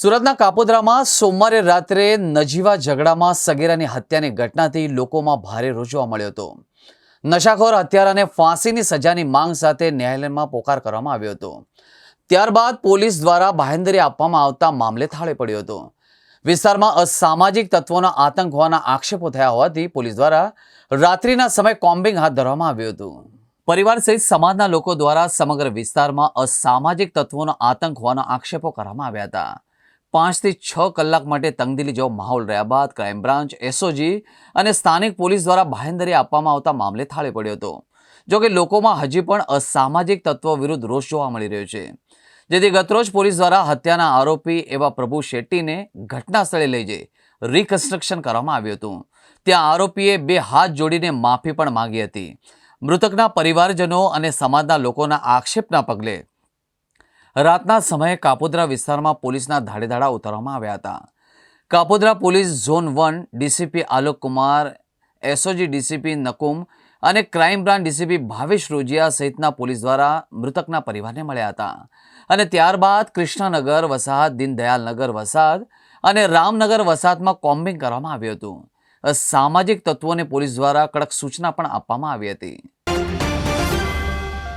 સુરતના કાપોદ્રામાં સોમવારે રાત્રે નજીવા ઝઘડામાં સગીરાની હત્યાની ઘટનાથી લોકોમાં ભારે રોજવા મળ્યો હતો. નશાખોર હત્યારાને ફાંસીની સજાની માંગ સાથે ન્યાયાલયમાં પોકાર કરવામાં આવ્યો હતો. ત્યારબાદ પોલીસ દ્વારા બાહેંધરી આપવામાં આવતા મામલે થાળે પડ્યો હતો. વિસ્તારમાં અસામાજિક તત્વોના આતંક હોવાના આક્ષેપો થયા હોવાથી પોલીસ દ્વારા રાત્રિના સમય કોમ્બિંગ હાથ ધરવામાં આવ્યું હતું. પરિવાર સહિત સમાજના લોકો દ્વારા સમગ્ર વિસ્તારમાં અસામાજિક તત્વોનો આતંક હોવાના આક્ષેપો કરવામાં આવ્યા હતા. પાંચથી છ કલાક માટે તંગદિલી જેવો માહોલ રહ્યા બાદ ક્રાઇમ બ્રાન્ચ, એસઓજી અને સ્થાનિક પોલીસ દ્વારા બાહેંધરી આપવામાં આવતા મામલે થાળે પડ્યો હતો. જોકે લોકોમાં હજી પણ અસામાજિક તત્વો વિરુદ્ધ રોષ જોવા મળી રહ્યો છે. જેથી ગતરોજ પોલીસ દ્વારા હત્યાના આરોપી એવા પ્રભુ શેટ્ટીને ઘટના સ્થળે લઈ જઈ રિકન્સ્ટ્રક્શન કરવામાં આવ્યું હતું. ત્યાં આરોપીએ બે હાથ જોડીને માફી પણ માંગી હતી. મૃતકના પરિવારજનો અને સમાજના લોકોના આક્ષેપના પગલે રાતના સમયે કાપોદ્રા વિસ્તારમાં પોલીસના ધાડેધાડા ઉતારવામાં આવ્યા હતા. Kapodra police zone one DCP Alok Kumar, SOG DCP Nakum અને crime branch DCP Bhavesh Rojiya સહિતના પોલીસ દ્વારા મૃતકના પરિવારને મળ્યા હતા. અને ત્યારબાદ કૃષ્ણનગર વસાહત દીનદયાલનગર વસાહત અને રામનગર વસાહતમાં કોમ્બિંગ કરવામાં આવ્યું હતું. સામાજિક તત્વોને પોલીસ દ્વારા કડક સૂચના પણ આપવામાં આવી હતી.